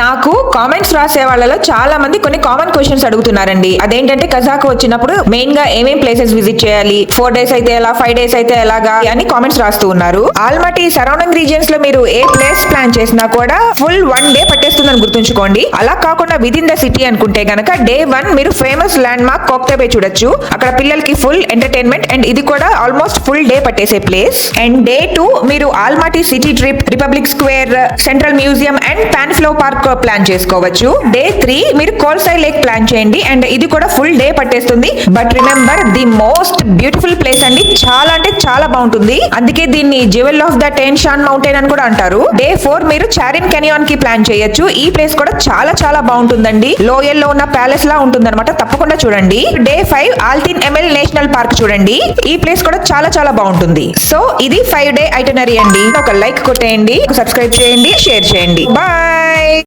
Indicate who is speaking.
Speaker 1: నాకు కామెంట్స్ రాసే వాళ్ళలో చాలా మంది కొన్ని కామన్ క్వశ్చన్స్ అడుగుతున్నారండి. అదేంటంటే కజాక్ వచ్చినప్పుడు మెయిన్గా ఏమేం ప్లేసెస్ విజిట్ చేయాలి? ఫోర్ డేస్ అయితే ఎలా? ఫైవ్ డేస్ అయితే ఎలాగా? అని కామెంట్స్ రాస్తూ ఉన్నారు. ఆల్మటి సరౌండింగ్ రీజియన్స్లో మీరు ఏ ప్లేస్ ప్లాన్ చేసినా కూడా ఫుల్ వన్ డే పట్టేస్తుందని గుర్తుంచుకోండి. అలా కాకుండా విద్ ఇన్ ద సిటీ అనుకుంటే గనక డే వన్ మీరు ఫేమస్ ల్యాండ్ మార్క్ కోక్తబే చూడొచ్చు. అక్కడ పిల్లలకి ఫుల్ ఎంటర్టైన్మెంట్ అండ్ ఇది కూడా ఆల్మోస్ట్ ఫుల్ డే పట్టేసే ప్లేస్ అండ్ డే టూ మీరు Almaty city trip Republic Square Central Museum and Panfilov Park plan చేసుకోవచ్చు. డే త్రీ మీరు కోల్సై లేక్ ప్లాన్ చేయండి. అండ్ ఇది కూడా ఫుల్ డే పట్టేస్తుంది. But remember the most beautiful place అండి. చాలా అంటే చాలా బాగుంటుంది. అందుకే దీన్ని jewel of the Tien Shan mountain అని కూడా అంటారు. డే ఫోర్ మీరు చారిన్ కెనియాన్కి ప్లాన్ చేయొచ్చు. ఈ ప్లేస్ కూడా చాలా చాలా బాగుంటుందండి. లోయల్లో ఉన్న ప్యాలెస్ లా ఉంటుంది తప్పకుండా చూడండి. Day five Altyn Emel national park చూడండి. ఈ ప్లేస్ కూడా చాలా చాలా బాగుంటుంది. సో ఇది ఫైవ్ డే ఐటనరీ అండి. ఒక లైక్ కొట్టేయండి. సబ్స్క్రైబ్ చేయండి. షేర్ చేయండి. బాయ్